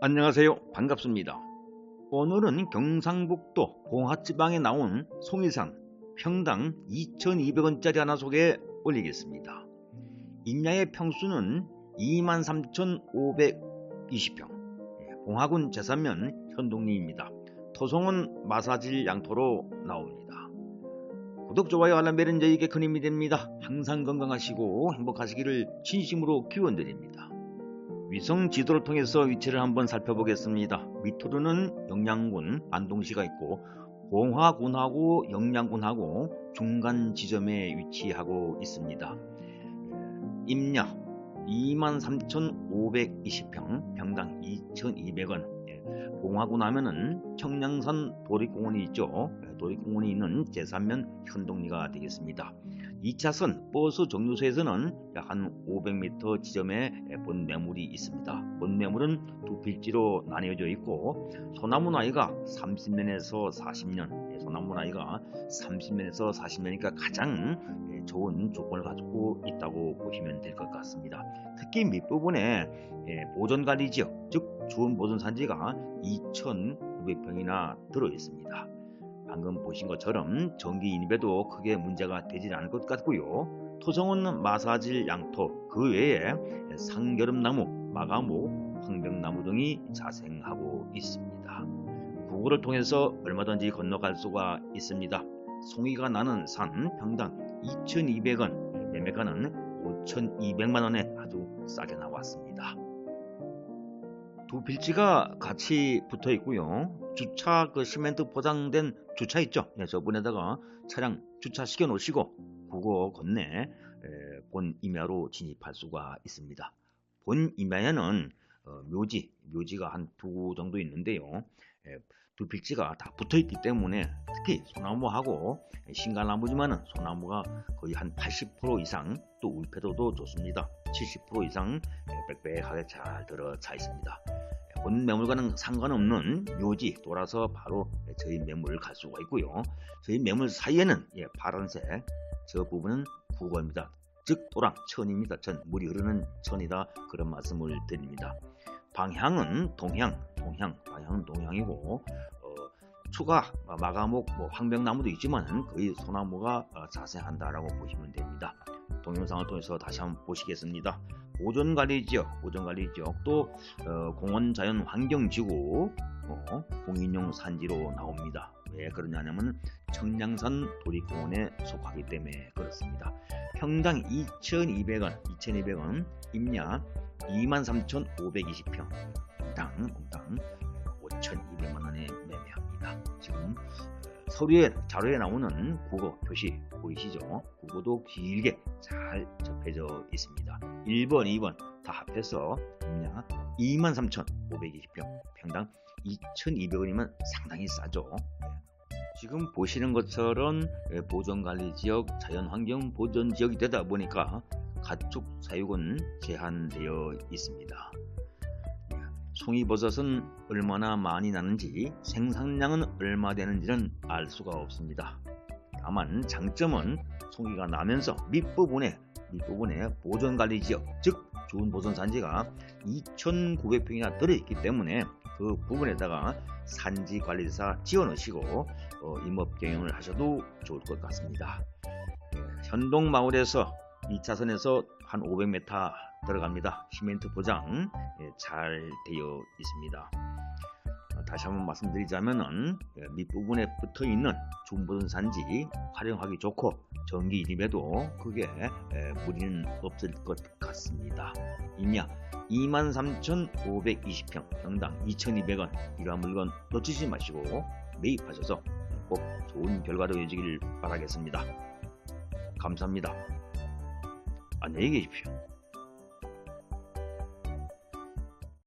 안녕하세요. 반갑습니다. 오늘은 경상북도 봉화지방에 나온 송이산 평당 2,200원짜리 하나 소개해 올리겠습니다. 임야의 평수는 23,520평. 예, 봉화군 제산면 현동리입니다. 토송은 마사질 양토로 나옵니다. 구독, 좋아요, 알람 벨은 저에게 큰 힘이 됩니다. 항상 건강하시고 행복하시기를 진심으로 기원드립니다. 위성 지도를 통해서 위치를 한번 살펴보겠습니다. 밑으로는 영양군 안동시가 있고 봉화군하고 영양군하고 중간 지점에 위치하고 있습니다. 임야 23,520평, 평당 2,200원. 봉화군 하면은 청량산 도립공원이 있죠. 도립공원이 있는 제3면 현동리가 되겠습니다. 2차선 버스 정류소에서는 약 한 500m 지점에 본 매물이 있습니다. 본 매물은 두 필지로 나뉘어져 있고 소나무 나이가 30년에서 40년, 소나무 나이가 30년에서 40년이니까 가장 좋은 조건을 가지고 있다고 보시면 될 것 같습니다. 특히 밑부분에 보존관리 지역, 즉 주원 보존 산지가 2,900평이나 들어 있습니다. 방금 보신 것처럼 전기 인입에도 크게 문제가 되질 않을 것 같고요. 토성은 마사질 양토, 그 외에 상겨름나무, 마가목, 황백나무 등이 자생하고 있습니다. 구글을 통해서 얼마든지 건너갈 수가 있습니다. 송이가 나는 산 평당 2,200원, 매매가는 5,200만원에 아주 싸게 나왔습니다. 두 필지가 같이 붙어 있고요. 주차 그 시멘트 포장된 주차 있죠. 네, 저분에다가 차량 주차 시켜 놓으시고 그거 건네 에, 본 임야로 진입할 수가 있습니다. 본 임야에는 어, 묘지, 묘지가 한 두 정도 있는데요. 에, 두 필지가 다 붙어 있기 때문에 특히 소나무하고 신갈나무지만은 소나무가 거의 한 80% 이상 또 울패도도 좋습니다. 70% 이상 빽빽하게 잘 들어차 있습니다. 본 매물과는 상관없는 묘지 돌아서 바로 저희 매물을 갈 수가 있고요. 저희 매물 사이에는 예, 파란색 저 부분은 국어입니다. 즉 도랑 천입니다. 천 물이 흐르는 천이다 그런 말씀을 드립니다. 방향은 동향, 동향, 방향은 동향이고 어, 추가 마가목, 뭐 황백나무도 있지만 거의 소나무가 어, 자생한다라고 보시면 됩니다. 동영상을 통해서 다시 한번 보시겠습니다. 보존관리지역, 보존관리지역 또 어, 공원자연환경지구 어, 공인용 산지로 나옵니다. 왜 그러냐면 청량산 도립공원에 속하기 때문에 그렇습니다. 평당 2,200원, 2,200원, 임야 23,520평, 땅, 땅 5,200만 원에 매매합니다. 지금 서류에 자료에 나오는 국어 표시 보이시죠? 국어도 길게 잘 접해져 있습니다. 1번, 2번 다 합해서 임야 23,520평, 평당 2,200원이면 상당히 싸죠. 지금 보시는 것처럼 보존관리지역, 자연환경 보존지역이 되다 보니까 가축 사육은 제한되어 있습니다. 송이버섯은 얼마나 많이 나는지 생산량은 얼마 되는지는 알 수가 없습니다. 다만 장점은 송이가 나면서 밑부분에 밑부분에 보존관리 지역 즉 좋은 보존 산지가 2,900평이나 들어있기 때문에 그 부분에다가 산지 관리사 지어놓으시고 어, 임업 경영을 하셔도 좋을 것 같습니다. 현동 마을에서 2차선에서 한 500m 들어갑니다. 시멘트 포장 예, 잘 되어 있습니다. 어, 다시 한번 말씀드리자면 예, 밑부분에 붙어 있는 중보선 산지 활용하기 좋고 전기 인입에도 크게 예, 무리는 없을 것 같습니다. 임야 23,520평 평당 2,200원 이러한 물건 놓치지 마시고 매입하셔서 꼭 좋은 결과로 이어지기를 바라겠습니다. 감사합니다. 안녕히 계십시오.